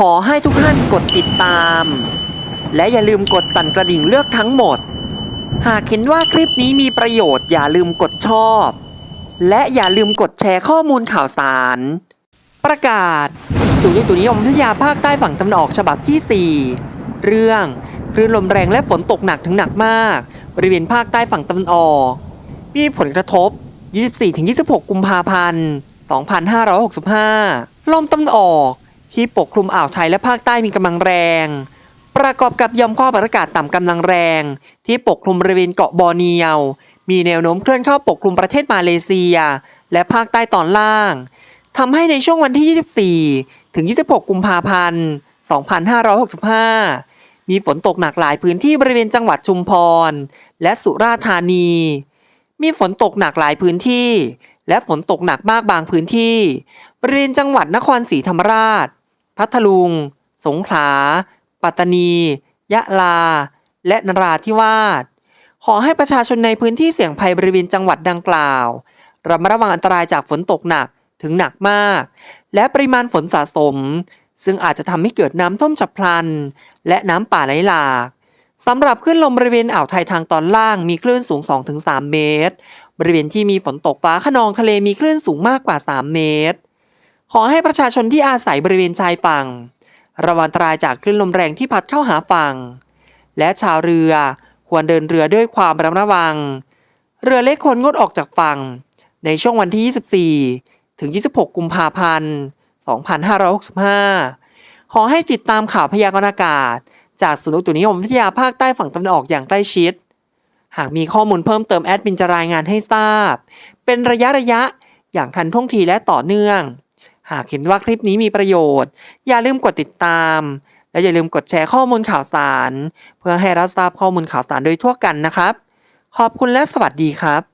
ขอให้ทุกท่านกดติดตาม และอย่าลืมกดสั่นกระดิ่งเลือกทั้งหมด หากเห็นว่าคลิปนี้มีประโยชน์อย่าลืมกดชอบ และอย่าลืมกดแชร์ข้อมูลข่าวสาร ประกาศศูนย์อุตุนิยมวิทยาภาคใต้ฝั่งตะวันออกฉบับที่ 4 เรื่องคลื่นลมแรงและฝนตกหนักถึงหนักมาก บริเวณภาคใต้ฝั่งตะวันออก มีผลกระทบ 24-26 กุมภาพันธ์ 2565 ลมตะวันออก ที่ปกคลุมอ่าวไทยและภาคใต้มีกำลังแรง ประกอบกับยอมความกดอากาศต่ำกำลังแรง ที่ปกคลุมบริเวณเกาะบอร์เนียว มีแนวโน้มเคลื่อนเข้าปกคลุมประเทศมาเลเซีย และภาคใต้ตอนล่างทำให้ในช่วงวันที่ 24 ถึง 26 กุมภาพันธ์ 2565 มีฝนตกหนักหลายพื้นที่บริเวณจังหวัดชุมพร และสุราษฎร์ธานี มีฝนตกหนักหลายพื้นที่ และฝนตกหนักมากบางพื้นที่บริเวณจังหวัดนครศรีธรรมราช พัทลุง สงขลา ปัตตานี ยะลา และนราธิวาส ขอให้ประชาชนในพื้นที่เสี่ยงภัยบริเวณจังหวัดดังกล่าวระมัดระวังอันตรายจากฝนตกหนักถึงหนักมาก และปริมาณฝนสะสม ซึ่งอาจจะทำให้เกิดน้ำท่วมฉับพลัน และน้ำป่าไหลหลากสำหรับคลื่นลมบริเวณอ่าวไทยทางตอนล่างมีคลื่นสูง 2-3 เมตร บริเวณที่มีฝนตกฟ้าขนองทะเลมีคลื่นสูงมากกว่า 3 เมตร ขอให้ประชาชนที่อาศัยบริเวณชายฝั่ง ระวังอันตรายจากคลื่นลมแรงที่พัดเข้าหาฝั่ง และชาวเรือควรเดินเรือด้วยความระมัดระวัง เรือเล็กควรงดออกจากฝั่ง ในช่วงวันที่ 24 ถึง 26 กุมภาพันธ์ 2565 ขอให้ติดตามข่าวพยากรณ์อากาศ จากศูนย์อุตุนิยมวิทยาภาคใต้ฝั่งตะวันออกอย่างใกล้ชิด หากมีข้อมูลเพิ่มเติมแอดมินจะรายงานให้ทราบ เป็นระยะระยะอย่างทันท่วงทีและต่อเนื่อง หากเห็นว่าคลิปนี้มีประโยชน์ อย่าลืมกดติดตาม และอย่าลืมกดแชร์ข้อมูลข่าวสาร เพื่อให้รับทราบข้อมูลข่าวสารโดยทั่วกันนะครับ ขอบคุณและสวัสดีครับ